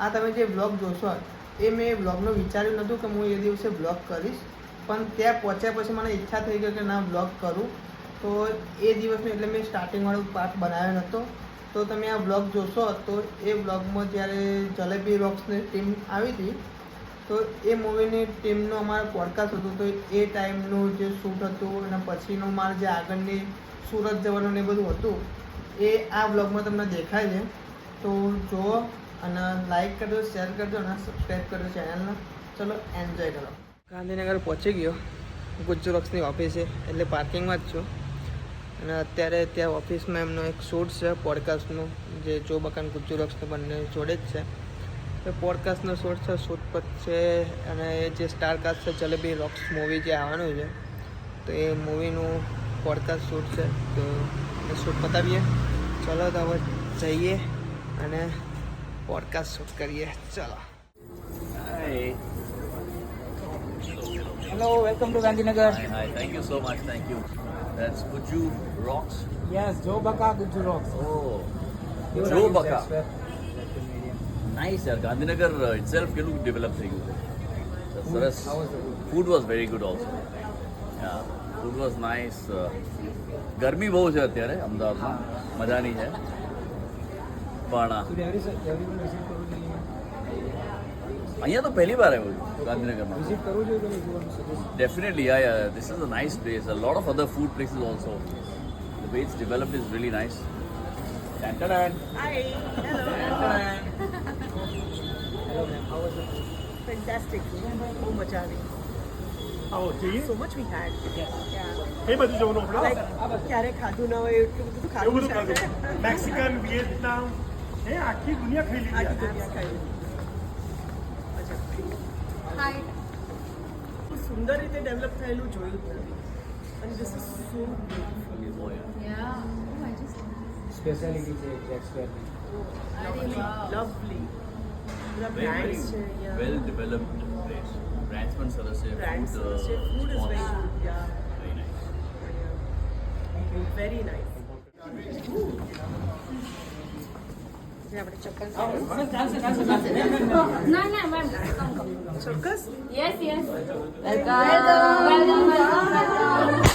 આ તમે જે બ્લોગ જોશો, એ મેં બ્લોગનું વિચાર્યું નહોતું કે હું એ દિવસે બ્લોગ કરીશ. પણ ત્યાં પહોંચ્યા પછી મને ઈચ્છા થઈ ગઈ કે ના બ્લોગ કરું. તો એ દિવસનું એટલે મેં સ્ટાર્ટિંગવાળો પાર્ટ બનાવ્યો નહોતો તો તમે આ બ્લોગ જોશો, તો એ બ્લોગમાં જ્યારે જલેબી રોક્સની ટીમ આવી હતી, તો એ મૂવીની ટીમનું અમારો પોડકાસ્ટ હતો. તો એ ટાઈમનું જે શૂટ હતું અને પછીનું મારે જે આગળની સુરત જવાનું ને બધું હતું, એ આ બ્લોગમાં તમને દેખાય છે. તો જુઓ અને લાઈક કરજો શેર કરજો અને સબસ્ક્રાઈબ કરજો ચેનલને ચલો એન્જોય કરો. ગાંધીનગર પહોંચી ગયો. ગુજરોક્સની ઓફિસે એટલે પાર્કિંગમાં જ છું. અને અત્યારે ત્યાં ઓફિસમાં એમનો એક શૂટ છે પોડકાસ્ટનું જે જો બકાન ગુજરોક્સને બંને જોડે જ છે. એ પોડકાસ્ટનો શૂટ છે શૂટ પર છે, અને એ જે સ્ટારકાસ્ટ છે, જલેબી રોક્સ મૂવી જે આવવાનું છે, તો એ મૂવીનું પોડકાસ્ટ શૂટ છે, તો એ શૂટ પતાવીએ. ચલો તો હવે જઈએ અને પોડકાસ્ટ શૂટ કરીએ ચલો Hi. Hello, welcome to Gandhinagar. Hi, hi. Thank you so much. Thank you. That's Buju Rocks. Yes, Joe Baka Guju Rocks. Oh. Your Joe name, Baka. Shakespeare. Nice, yaar. Gandhinagar uh, itself કેટલું develop થઈ ગયું છે સરસ How was the food? Food was very good also yeah food was nice ગરમી બહુ છે અત્યારે અમદાવાદમાં મજાની છે જોઈએ? અહીંયા તો પહેલી વાર આવ્યો છું ગાંધીનગરમાં other food places also. The way it's developed is really nice. Dun, dun, dun. Hi. Hello. Hello ma'am, how was the food? Fantastic. બહુ મજા આવી આવો જોઈએ સો મચ વી હેડ જવાનું આપણે લાઈક ક્યારે ખાધું ન હોય એટલું બધું ખાધું મેક્સિકન વિયેતનામ એ આખી દુનિયા ખાઈ લીધી આખી. દુનિયા ખાઈ લીધી. સુંદર રીતે ડેવલપ થયેલું જોયું અને ધીસ ઇઝ સો. Speciality છે Shakespeare ની. લવલી બ્રાન્ડ્સ પણ સરસ છે. બ્રાન્ડ્સ uh, છે food is very good yeah. Very nice ચોક્કસ Yes, yes. Welcome. Welcome. Welcome.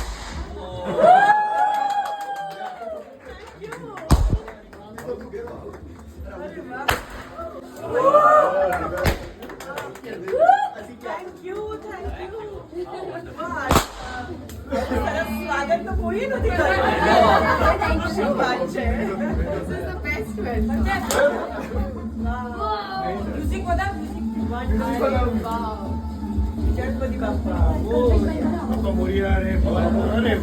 Ganpati Bappa Bappa Morya રે બાપા, અરે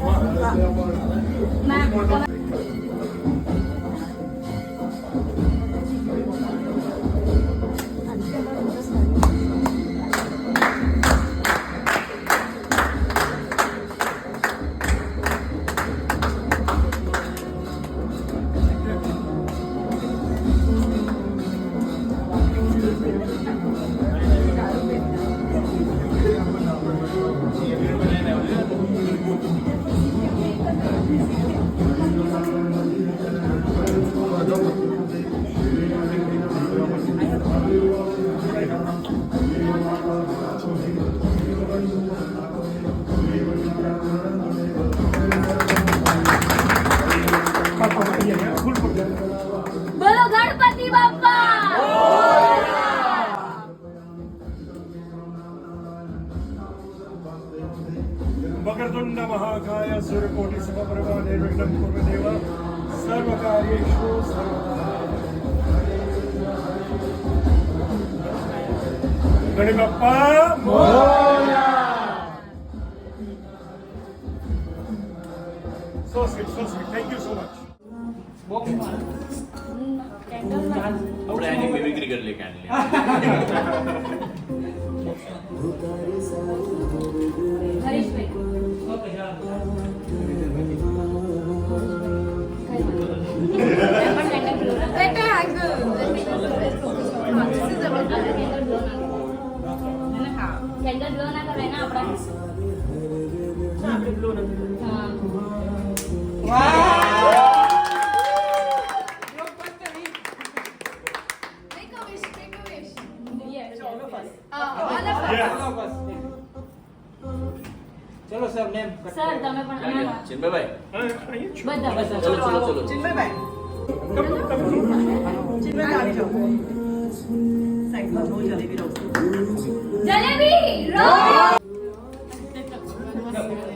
વક્રતુંડ મહાકાય સૂર્યકોટિ સમપ્રભા નિર્વિઘ્નં કુરુ દેવ સર્વકાર્યેષુ સર્વદા Ganesh Bappa Morya so sweet so sweet thank you so much any mimicry કરી લઈએ ક્યાં હરીશભાઈ. કેન્ડલ બ્લો ના કરાય ને આપણા આપણે બ્લો નથી હા Make a wish, make a wish. ચલો સર નેમ સર તમે પણ ના. બધા બધા. ચલો ચલો ચલો ચિન્મયભાઈ ચિનભાઈ આવી જાઓ. સાઈડમાં બહુ જલેબી રહું. જલેબી રોલ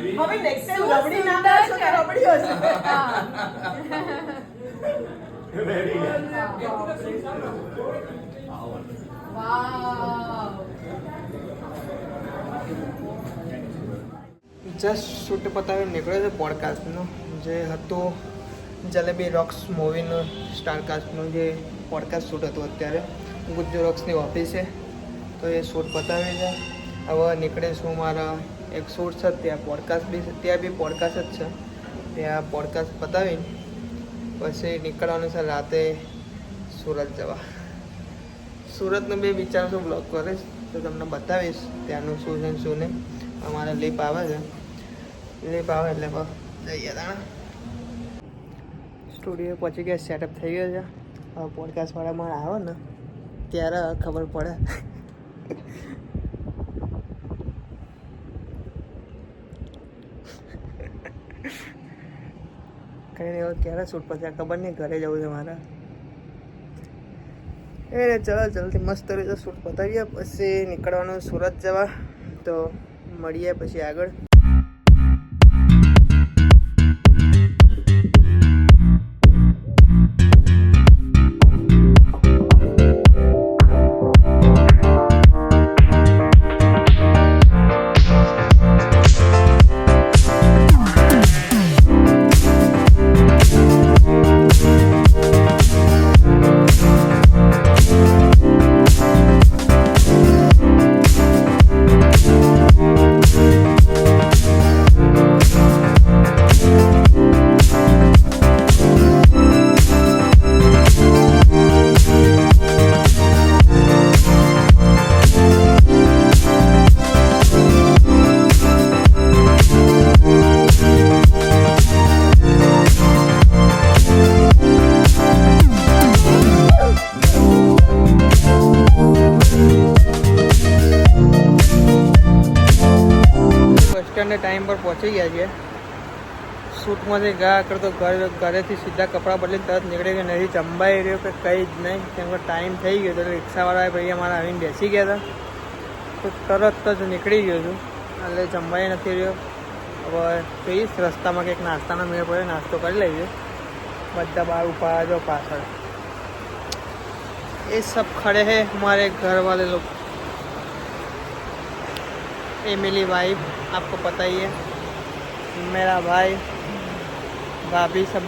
હવે નેક્સ્ટ ટાઈમ રબડી ના લાવશો તો રબડી હશે very good wow just shoot પતાવી નીકળ્યો છે પોડકાસ્ટનો જે હતું જલેબી રોક્સ મૂવીનું સ્ટારકાસ્ટનું જે પોડકાસ્ટ શૂટ હતું અત્યારે. ગુજ્જુ રોક્સની ઓફિસે તો એ શૂટ પતાવી છે. હવે નીકળે છું મારા એક શૂટ છે, ત્યાં પોડકાસ્ટ બી ત્યાં બી પોડકાસ્ટ જ છે. ત્યાં પોડકાસ્ટ પતાવીને પછી નીકળવાનું છે રાતે સુરત જવા. સુરતનો બી વિચાર શું બ્લોગ કરીશ તો તમને બતાવીશ ત્યાંનું શું છે ને શું નહીં. અમારે લીપ આવે છે. લીપ આવે એટલે જઈએ તાણે. સ્ટુડિયો પહોંચી ગયા સેટઅપ થઈ ગયો છે. હવે પોડકાસ્ટવાળા મારે આવે ને, ત્યારે ખબર પડે. કઈ નહીં હવે ક્યારે શૂટ પછી? ખબર નહીં, ઘરે જવું છે મારા. એ ચલો, જલ્દી મસ્ત રીતે શૂટ પતાવીએ, પછી નીકળવાનું સુરત જવા. તો મળીએ પછી આગળ. ટાઈમ પર પહોંચી ગયા છીએ. સૂટમાંથી ગયા કરતો ઘર ઘરેથી સીધા કપડાં બદલીને તરત નીકળી ગયા. નથી જમવાઈ રહ્યો કે કંઈ જ નહીં. કેમ કે ટાઈમ થઈ ગયો તો રિક્ષાવાળા ભાઈ અમારા આવીને બેસી ગયા હતા. તો તરત જ નીકળી ગયો છું. એટલે જમવાઈ નથી રહ્યો. હવે જોઈશ. રસ્તામાં કંઈક નાસ્તાનો મેળ પડે, નાસ્તો કરી લઈએ. બધા બહાર ઊભા જો પાછળ. એ સબ ખડે હે હમારે ઘરવાલે લોકો. एमिली वाइफ आपको पता ही है मेरा भाई भाभी सब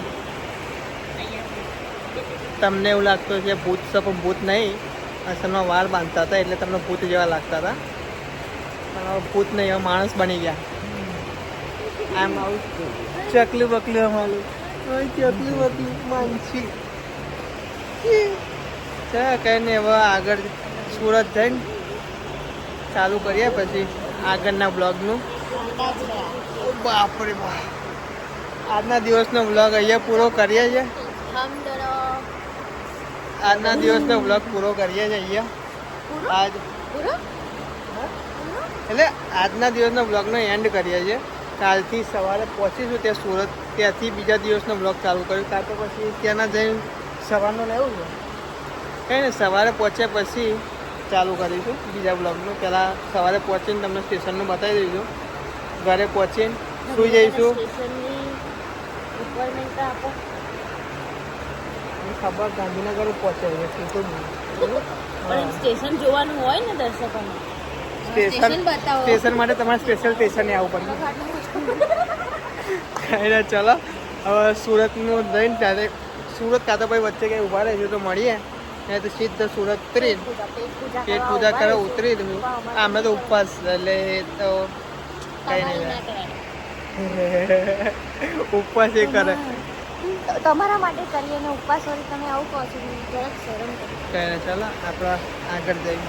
તમને એવું લાગતું કે ભૂત છે પણ ભૂત નહીં અસલમાં વાળ બાંધતા હતા એટલે તમને ભૂત જેવા લાગતા હતા પણ હવે ભૂત નહીં હવે માણસ બની ગયા આમ આવું ચકલી બકલી અમારું ચકલી બકલી માનસી છે કંઈ નહીં હવે આગળ સુરત જઈને ચાલુ કરીએ પછી આગળના બ્લોગનું બાપરે બાપ. આજના દિવસનો બ્લોગ અહીંયા પૂરો કરીએ છીએ. આજના દિવસનો બ્લોગ પૂરો કરીએ છીએ અહીંયા. આજ એટલે આજના દિવસનો બ્લોગનો એન્ડ કરીએ છીએ. કાલથી સવારે પહોંચીશું ત્યાં સુરત. ત્યાંથી બીજા દિવસનો બ્લોગ ચાલુ કર્યું કાં તો પછી ત્યાંના જઈને સવારનો લેવું છે. કંઈ ને સવારે પહોંચ્યા પછી ચાલુ કરીશું બીજા બ્લોગનું પહેલાં સવારે પહોંચીને તમને સ્ટેશનનું બતાવી દઈશું ઘરે પહોંચીને સુઈ જઈશું. ખબર ગાંધીનગર પહોંચે છે કીધું જ નહીં. પણ સ્ટેશન જોવાનું હોય ને દર્શકોને. સ્ટેશન સ્ટેશન માટે તમારે સ્પેશિયલ સ્ટેશને આવવું પડે. ચલો. હવે સુરતનું જઈને ત્યારે સુરત કાં તો ભાઈ વચ્ચે કંઈ ઊભા રહીશું તો મળીએ. તો સીધા સુરત ઉતરી પેટ પૂજા કરે ઉતરી આમે તો ઉપવાસ એટલે તો કઈ નહીં ઉપવાસ એ કરે. તમારા માટે કરીએ ને ઉપવાસ વળી તમે આવું કહો છો જરાક શરમ કરો. ચાલો આપણે આગળ જઈએ.